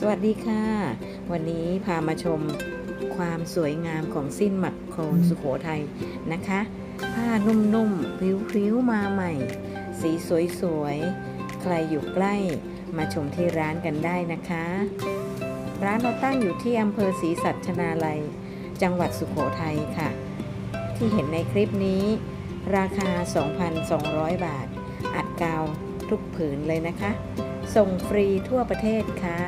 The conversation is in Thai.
สวัสดีค่ะ วันนี้พามาชมความสวยงามของสิ้นหมักโครนสุโขทัยนะคะ ผ้านุ่มๆพริ้วๆมาใหม่ สีสวยๆ ใครอยู่ใกล้มาชมที่ร้านกันได้นะคะ ร้านเราตั้งอยู่ที่อำเภอศรีสัชนาลัย จังหวัดสุโขทัยค่ะ ที่เห็นในคลิปนี้ ราคา 2,200 บาท อัดกาวทุกผืนเลยนะคะ ส่งฟรีทั่วประเทศค่ะ